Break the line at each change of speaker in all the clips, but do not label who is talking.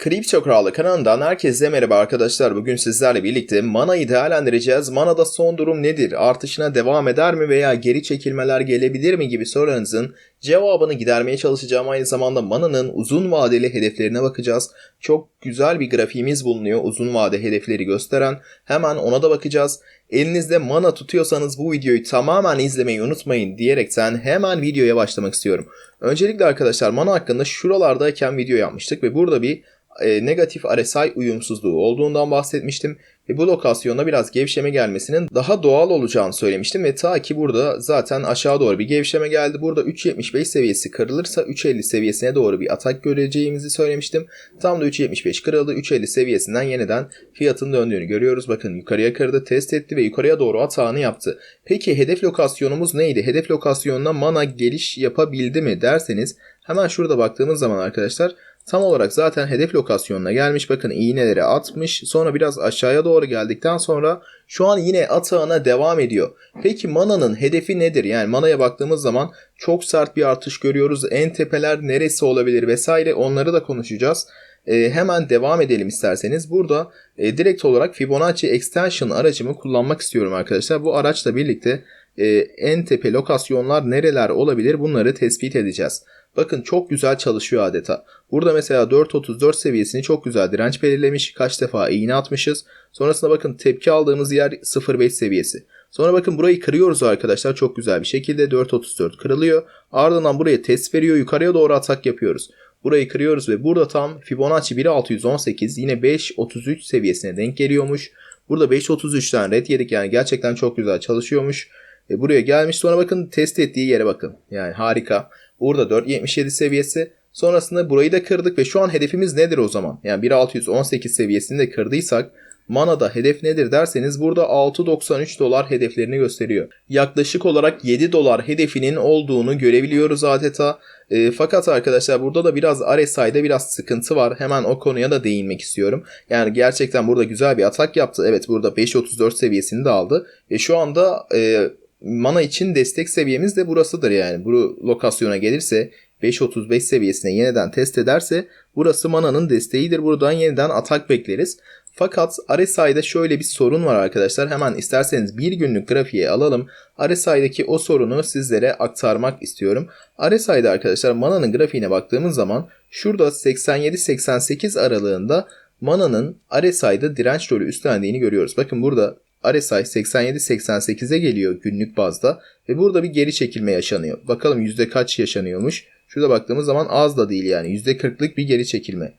Kripto Kralı kanalından herkese merhaba arkadaşlar. Bugün sizlerle birlikte Mana'yı değerlendireceğiz. Mana'da son durum nedir? Artışına devam eder mi veya geri çekilmeler gelebilir mi gibi sorularınızın cevabını gidermeye çalışacağım. Aynı zamanda Mana'nın uzun vadeli hedeflerine bakacağız. Çok güzel bir grafiğimiz bulunuyor uzun vade hedefleri gösteren. Hemen ona da bakacağız. Elinizde Mana tutuyorsanız bu videoyu tamamen izlemeyi unutmayın diyerekten hemen videoya başlamak istiyorum. Öncelikle arkadaşlar Mana hakkında şuralardayken video yapmıştık ve burada bir e, negatif RSI uyumsuzluğu olduğundan bahsetmiştim. Ve bu lokasyonda biraz gevşeme gelmesinin daha doğal olacağını söylemiştim. Ve ta ki burada zaten aşağı doğru bir gevşeme geldi. Burada 3.75 seviyesi kırılırsa 3.50 seviyesine doğru bir atak göreceğimizi söylemiştim. Tam da 3.75 kırıldı. 3.50 seviyesinden yeniden fiyatın döndüğünü görüyoruz. Bakın yukarıya kırdı, test etti ve yukarıya doğru atağını yaptı. Peki hedef lokasyonumuz neydi? Hedef lokasyonuna mana geliş yapabildi mi derseniz hemen şurada baktığımız zaman arkadaşlar Tam olarak zaten hedef lokasyonuna gelmiş. Bakın iğneleri atmış. Sonra biraz aşağıya doğru geldikten sonra şu an yine atağına devam ediyor. Peki mananın hedefi nedir? Yani manaya baktığımız zaman çok sert bir artış görüyoruz. En tepeler neresi olabilir vesaire onları da konuşacağız. E, hemen devam edelim isterseniz. Burada e, direkt olarak Fibonacci Extension aracımı kullanmak istiyorum arkadaşlar. Bu araçla birlikte e, en tepe lokasyonlar nereler olabilir bunları tespit edeceğiz. Bakın çok güzel çalışıyor adeta. Burada mesela 4.34 seviyesini çok güzel direnç belirlemiş. Kaç defa iğne atmışız. Sonrasında bakın tepki aldığımız yer 0.5 seviyesi. Sonra bakın burayı kırıyoruz arkadaşlar çok güzel bir şekilde 4.34 kırılıyor. Ardından buraya test veriyor yukarıya doğru atak yapıyoruz. Burayı kırıyoruz ve burada tam Fibonacci 1618 yine 5.33 seviyesine denk geliyormuş. Burada 5.33'ten red yedik yani gerçekten çok güzel çalışıyormuş. E buraya gelmiş sonra bakın test ettiği yere bakın. Yani harika. Burada 4.77 seviyesi. Sonrasında burayı da kırdık ve şu an hedefimiz nedir o zaman? Yani 1.618 seviyesini de kırdıysak Mana'da hedef nedir derseniz burada 6.93 dolar hedeflerini gösteriyor. Yaklaşık olarak 7 dolar hedefinin olduğunu görebiliyoruz adeta. E, fakat arkadaşlar burada da biraz RSI'de biraz sıkıntı var. Hemen o konuya da değinmek istiyorum. Yani gerçekten burada güzel bir atak yaptı. Evet burada 5.34 seviyesini de aldı. Ve şu anda e, mana için destek seviyemiz de burasıdır yani. Bu lokasyona gelirse 5.35 seviyesine yeniden test ederse burası mananın desteğidir. Buradan yeniden atak bekleriz. Fakat RSI'de şöyle bir sorun var arkadaşlar. Hemen isterseniz bir günlük grafiğe alalım. RSI'deki o sorunu sizlere aktarmak istiyorum. RSI'de arkadaşlar mananın grafiğine baktığımız zaman şurada 87-88 aralığında mananın RSI'de direnç rolü üstlendiğini görüyoruz. Bakın burada RSI 87-88'e geliyor günlük bazda ve burada bir geri çekilme yaşanıyor. Bakalım yüzde kaç yaşanıyormuş. Şurada baktığımız zaman az da değil yani yüzde 40'lık bir geri çekilme.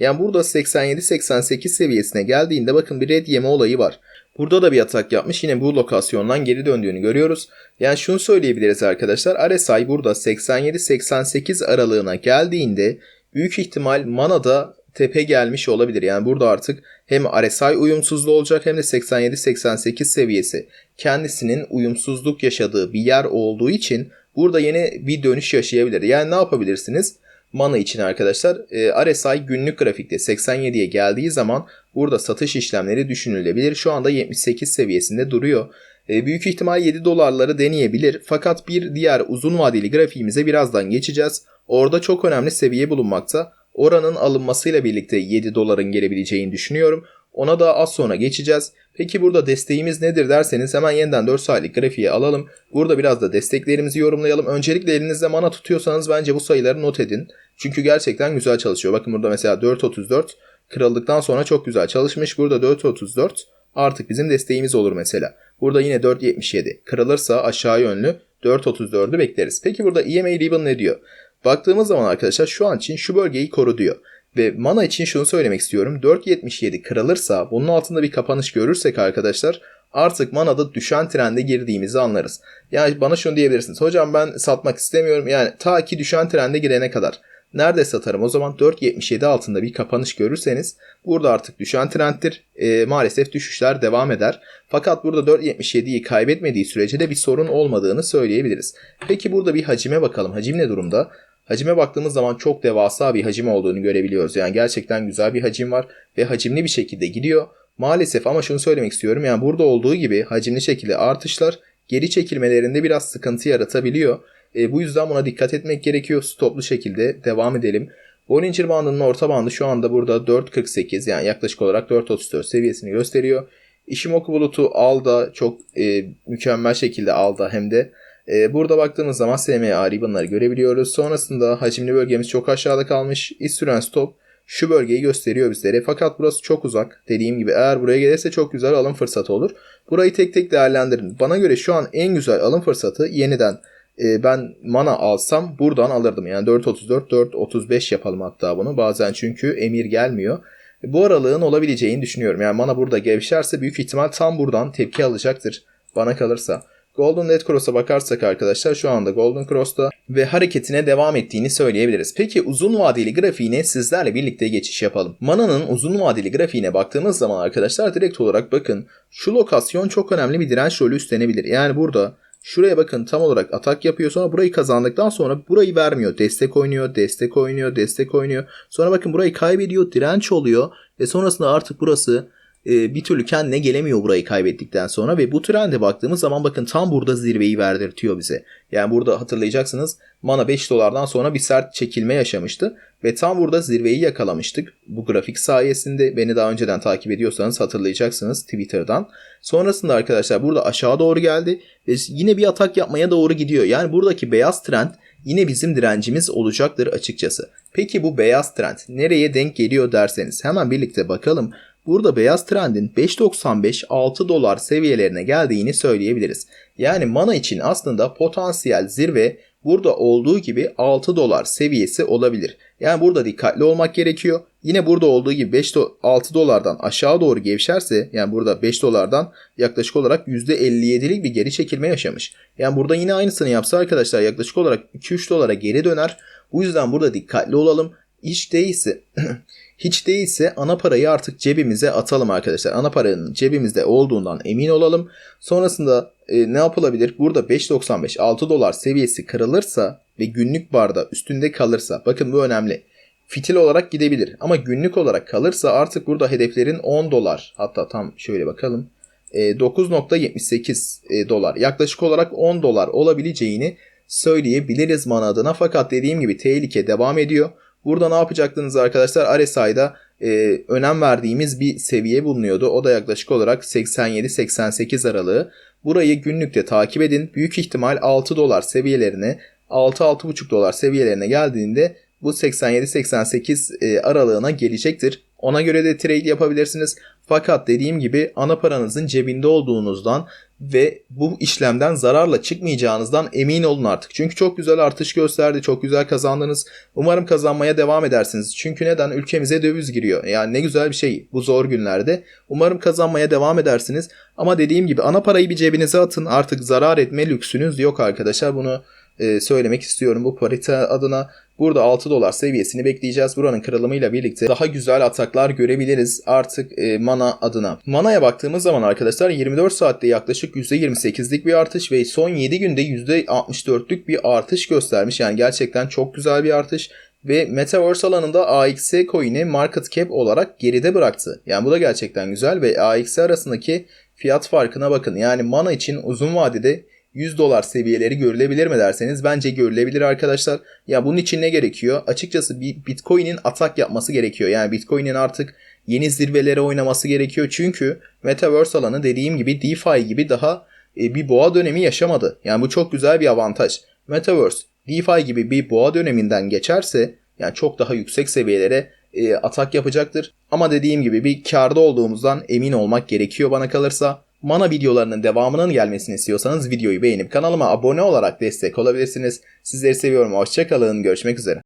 Yani burada 87-88 seviyesine geldiğinde bakın bir red yeme olayı var. Burada da bir atak yapmış. Yine bu lokasyondan geri döndüğünü görüyoruz. Yani şunu söyleyebiliriz arkadaşlar. RSI burada 87-88 aralığına geldiğinde büyük ihtimal Mana'da tepe gelmiş olabilir. Yani burada artık hem RSI uyumsuzluğu olacak hem de 87-88 seviyesi kendisinin uyumsuzluk yaşadığı bir yer olduğu için burada yeni bir dönüş yaşayabilir. Yani ne yapabilirsiniz? Mana için arkadaşlar e, RSI günlük grafikte 87'ye geldiği zaman burada satış işlemleri düşünülebilir. Şu anda 78 seviyesinde duruyor. E, büyük ihtimal 7 dolarları deneyebilir. Fakat bir diğer uzun vadeli grafiğimize birazdan geçeceğiz. Orada çok önemli seviye bulunmakta oranın alınmasıyla birlikte 7 doların gelebileceğini düşünüyorum. Ona da az sonra geçeceğiz. Peki burada desteğimiz nedir derseniz hemen yeniden 4 saatlik grafiği alalım. Burada biraz da desteklerimizi yorumlayalım. Öncelikle elinizde mana tutuyorsanız bence bu sayıları not edin. Çünkü gerçekten güzel çalışıyor. Bakın burada mesela 4.34 kırıldıktan sonra çok güzel çalışmış. Burada 4.34 artık bizim desteğimiz olur mesela. Burada yine 4.77 kırılırsa aşağı yönlü 4.34'ü bekleriz. Peki burada EMA Ribbon ne diyor? Baktığımız zaman arkadaşlar şu an için şu bölgeyi koru diyor. Ve mana için şunu söylemek istiyorum. 4.77 kırılırsa bunun altında bir kapanış görürsek arkadaşlar artık manada düşen trende girdiğimizi anlarız. Yani bana şunu diyebilirsiniz. Hocam ben satmak istemiyorum. Yani ta ki düşen trende girene kadar. Nerede satarım? O zaman 4.77 altında bir kapanış görürseniz burada artık düşen trendtir. E, maalesef düşüşler devam eder. Fakat burada 4.77'yi kaybetmediği sürece de bir sorun olmadığını söyleyebiliriz. Peki burada bir hacime bakalım. Hacim ne durumda? Hacime baktığımız zaman çok devasa bir hacim olduğunu görebiliyoruz. Yani gerçekten güzel bir hacim var ve hacimli bir şekilde gidiyor. Maalesef ama şunu söylemek istiyorum. Yani burada olduğu gibi hacimli şekilde artışlar geri çekilmelerinde biraz sıkıntı yaratabiliyor. E, bu yüzden buna dikkat etmek gerekiyor. Stoplu şekilde devam edelim. Bollinger bandının orta bandı şu anda burada 4.48 yani yaklaşık olarak 4.34 seviyesini gösteriyor. Ishimoku bulutu alda çok e, mükemmel şekilde alda hem de. E, burada baktığımız zaman SMA ribbonları görebiliyoruz. Sonrasında hacimli bölgemiz çok aşağıda kalmış. İz süren stop şu bölgeyi gösteriyor bizlere. Fakat burası çok uzak. Dediğim gibi eğer buraya gelirse çok güzel alım fırsatı olur. Burayı tek tek değerlendirin. Bana göre şu an en güzel alım fırsatı yeniden e, ben mana alsam buradan alırdım. Yani 4.34 4.35 yapalım hatta bunu. Bazen çünkü emir gelmiyor. Bu aralığın olabileceğini düşünüyorum. Yani mana burada gevşerse büyük ihtimal tam buradan tepki alacaktır. Bana kalırsa. Golden Net Cross'a bakarsak arkadaşlar şu anda Golden Cross'ta ve hareketine devam ettiğini söyleyebiliriz. Peki uzun vadeli grafiğine sizlerle birlikte geçiş yapalım. Mana'nın uzun vadeli grafiğine baktığımız zaman arkadaşlar direkt olarak bakın şu lokasyon çok önemli bir direnç rolü üstlenebilir. Yani burada Şuraya bakın tam olarak atak yapıyor. Sonra burayı kazandıktan sonra burayı vermiyor. Destek oynuyor, destek oynuyor, destek oynuyor. Sonra bakın burayı kaybediyor, direnç oluyor. Ve sonrasında artık burası e, bir türlü kendine gelemiyor burayı kaybettikten sonra. Ve bu trende baktığımız zaman bakın tam burada zirveyi verdirtiyor bize. Yani burada hatırlayacaksınız mana 5 dolardan sonra bir sert çekilme yaşamıştı. Ve tam burada zirveyi yakalamıştık. Bu grafik sayesinde beni daha önceden takip ediyorsanız hatırlayacaksınız Twitter'dan. Sonrasında arkadaşlar burada aşağı doğru geldi ve yine bir atak yapmaya doğru gidiyor. Yani buradaki beyaz trend yine bizim direncimiz olacaktır açıkçası. Peki bu beyaz trend nereye denk geliyor derseniz hemen birlikte bakalım. Burada beyaz trendin 5.95 6 dolar seviyelerine geldiğini söyleyebiliriz. Yani mana için aslında potansiyel zirve burada olduğu gibi 6 dolar seviyesi olabilir. Yani burada dikkatli olmak gerekiyor. Yine burada olduğu gibi 5 do- 6 dolardan aşağı doğru gevşerse yani burada 5 dolardan yaklaşık olarak %57'lik bir geri çekilme yaşamış. Yani burada yine aynısını yapsa arkadaşlar yaklaşık olarak 2-3 dolara geri döner. Bu yüzden burada dikkatli olalım. Hiç değilse hiç değilse ana parayı artık cebimize atalım arkadaşlar. Ana paranın cebimizde olduğundan emin olalım. Sonrasında e, ne yapılabilir? Burada 5.95 6 dolar seviyesi kırılırsa ve günlük barda üstünde kalırsa bakın bu önemli. Fitil olarak gidebilir ama günlük olarak kalırsa artık burada hedeflerin 10 dolar hatta tam şöyle bakalım. E, 9.78 e, dolar yaklaşık olarak 10 dolar olabileceğini söyleyebiliriz man adına. Fakat dediğim gibi tehlike devam ediyor. Burada ne yapacaktınız arkadaşlar? RSI'da e, önem verdiğimiz bir seviye bulunuyordu. O da yaklaşık olarak 87-88 aralığı. Burayı günlükte takip edin. Büyük ihtimal 6 dolar seviyelerine 6-6,5 dolar seviyelerine geldiğinde bu 87-88 e, aralığına gelecektir. Ona göre de trade yapabilirsiniz. Fakat dediğim gibi ana paranızın cebinde olduğunuzdan ve bu işlemden zararla çıkmayacağınızdan emin olun artık. Çünkü çok güzel artış gösterdi, çok güzel kazandınız. Umarım kazanmaya devam edersiniz. Çünkü neden? Ülkemize döviz giriyor. Yani ne güzel bir şey bu zor günlerde. Umarım kazanmaya devam edersiniz. Ama dediğim gibi ana parayı bir cebinize atın. Artık zarar etme lüksünüz yok arkadaşlar. Bunu e, söylemek istiyorum bu parite adına. Burada 6 dolar seviyesini bekleyeceğiz. Buranın kırılımıyla birlikte daha güzel ataklar görebiliriz artık e, mana adına. Mana'ya baktığımız zaman arkadaşlar 24 saatte yaklaşık %28'lik bir artış ve son 7 günde %64'lük bir artış göstermiş. Yani gerçekten çok güzel bir artış ve Metaverse alanında AXS coin'i market cap olarak geride bıraktı. Yani bu da gerçekten güzel ve AXS arasındaki fiyat farkına bakın. Yani mana için uzun vadede 100 dolar seviyeleri görülebilir mi derseniz bence görülebilir arkadaşlar. Ya bunun için ne gerekiyor? Açıkçası bir Bitcoin'in atak yapması gerekiyor. Yani Bitcoin'in artık yeni zirvelere oynaması gerekiyor. Çünkü Metaverse alanı dediğim gibi DeFi gibi daha e, bir boğa dönemi yaşamadı. Yani bu çok güzel bir avantaj. Metaverse DeFi gibi bir boğa döneminden geçerse yani çok daha yüksek seviyelere e, atak yapacaktır. Ama dediğim gibi bir karda olduğumuzdan emin olmak gerekiyor bana kalırsa. Mana videolarının devamının gelmesini istiyorsanız videoyu beğenip kanalıma abone olarak destek olabilirsiniz. Sizleri seviyorum. Hoşçakalın. Görüşmek üzere.